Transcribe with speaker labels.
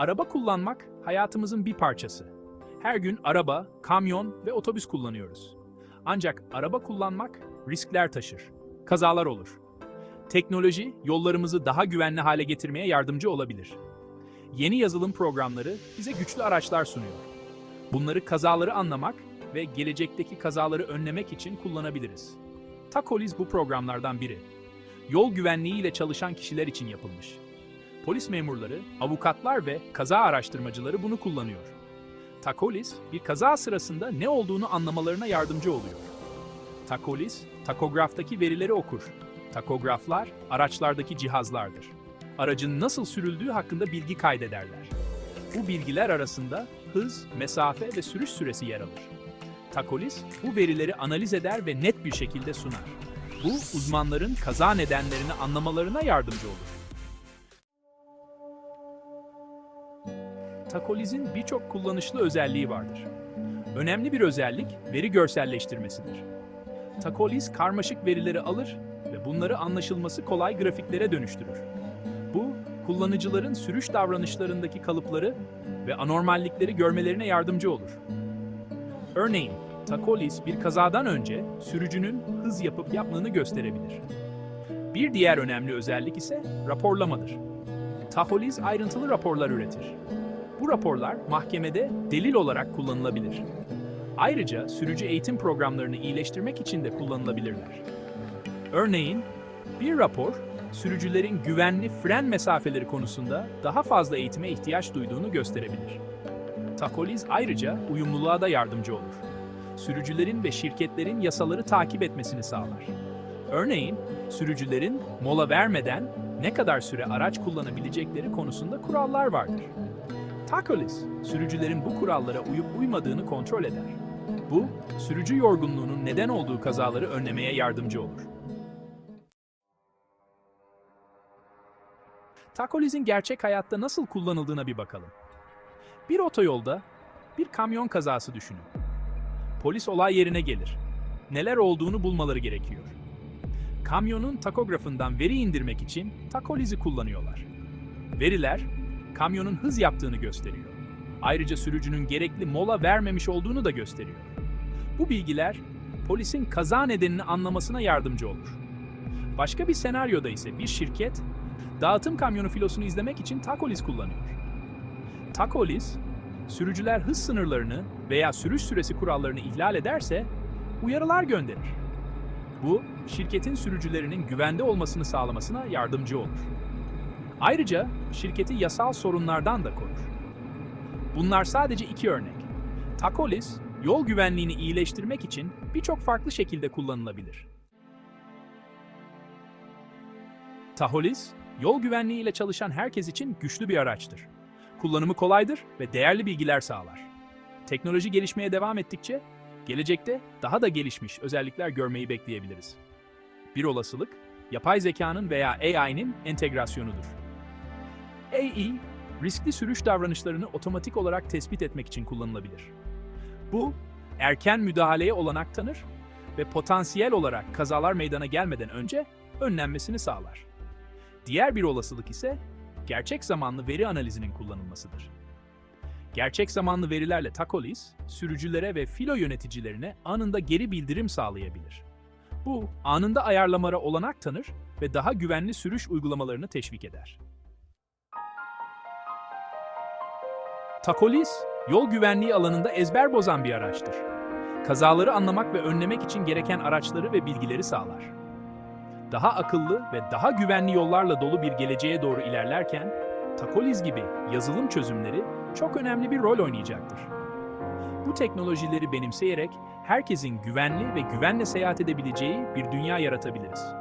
Speaker 1: Araba kullanmak hayatımızın bir parçası. Her gün araba, kamyon ve otobüs kullanıyoruz. Ancak araba kullanmak riskler taşır. Kazalar olur. Teknoloji yollarımızı daha güvenli hale getirmeye yardımcı olabilir. Yeni yazılım programları bize güçlü araçlar sunuyor. Bunları kazaları anlamak ve gelecekteki kazaları önlemek için kullanabiliriz. Takolis bu programlardan biri. Yol güvenliği ile çalışan kişiler için yapılmış. Polis memurları, avukatlar ve kaza araştırmacıları bunu kullanıyor. Takolis, bir kaza sırasında ne olduğunu anlamalarına yardımcı oluyor. Takolis, takograftaki verileri okur. Takograflar, araçlardaki cihazlardır. Aracın nasıl sürüldüğü hakkında bilgi kaydederler. Bu bilgiler arasında hız, mesafe ve sürüş süresi yer alır. Takolis, bu verileri analiz eder ve net bir şekilde sunar. Bu, uzmanların kaza nedenlerini anlamalarına yardımcı olur. Takoliz'in birçok kullanışlı özelliği vardır. Önemli bir özellik veri görselleştirmesidir. Takoliz karmaşık verileri alır ve bunları anlaşılması kolay grafiklere dönüştürür. Bu, kullanıcıların sürüş davranışlarındaki kalıpları ve anormallikleri görmelerine yardımcı olur. Örneğin, Takolis bir kazadan önce sürücünün hız yapıp yapmadığını gösterebilir. Bir diğer önemli özellik ise raporlamadır. Takolis ayrıntılı raporlar üretir. Raporlar mahkemede delil olarak kullanılabilir. Ayrıca sürücü eğitim programlarını iyileştirmek için de kullanılabilirler. Örneğin, bir rapor, sürücülerin güvenli fren mesafeleri konusunda daha fazla eğitime ihtiyaç duyduğunu gösterebilir. Takoliz ayrıca uyumluluğa da yardımcı olur. Sürücülerin ve şirketlerin yasaları takip etmesini sağlar. Örneğin, sürücülerin mola vermeden ne kadar süre araç kullanabilecekleri konusunda kurallar vardır. Takolis, sürücülerin bu kurallara uyup uymadığını kontrol eder. Bu, sürücü yorgunluğunun neden olduğu kazaları önlemeye yardımcı olur. Takoliz'in gerçek hayatta nasıl kullanıldığına bir bakalım. Bir otoyolda bir kamyon kazası düşünün. Polis olay yerine gelir. Neler olduğunu bulmaları gerekiyor. Kamyonun takografından veri indirmek için Takoliz'i kullanıyorlar. Veriler, kamyonun hız yaptığını gösteriyor. Ayrıca sürücünün gerekli mola vermemiş olduğunu da gösteriyor. Bu bilgiler polisin kaza nedenini anlamasına yardımcı olur. Başka bir senaryoda ise bir şirket dağıtım kamyonu filosunu izlemek için Takolis kullanıyor. Takolis, sürücüler hız sınırlarını veya sürüş süresi kurallarını ihlal ederse uyarılar gönderir. Bu, şirketin sürücülerinin güvende olmasını sağlamasına yardımcı olur. Ayrıca şirketi yasal sorunlardan da korur. Bunlar sadece iki örnek. Takolis, yol güvenliğini iyileştirmek için birçok farklı şekilde kullanılabilir. Taholis, yol güvenliği ile çalışan herkes için güçlü bir araçtır. Kullanımı kolaydır ve değerli bilgiler sağlar. Teknoloji gelişmeye devam ettikçe, gelecekte daha da gelişmiş özellikler görmeyi bekleyebiliriz. Bir olasılık, yapay zekanın veya AI'nin entegrasyonudur. AI, riskli sürüş davranışlarını otomatik olarak tespit etmek için kullanılabilir. Bu, erken müdahaleye olanak tanır ve potansiyel olarak kazalar meydana gelmeden önce önlenmesini sağlar. Diğer bir olasılık ise gerçek zamanlı veri analizinin kullanılmasıdır. Gerçek zamanlı verilerle Takolis, sürücülere ve filo yöneticilerine anında geri bildirim sağlayabilir. Bu, anında ayarlamara olanak tanır ve daha güvenli sürüş uygulamalarını teşvik eder. Takolis, yol güvenliği alanında ezber bozan bir araçtır. Kazaları anlamak ve önlemek için gereken araçları ve bilgileri sağlar. Daha akıllı ve daha güvenli yollarla dolu bir geleceğe doğru ilerlerken, Takolis gibi yazılım çözümleri çok önemli bir rol oynayacaktır. Bu teknolojileri benimseyerek herkesin güvenli ve güvenle seyahat edebileceği bir dünya yaratabiliriz.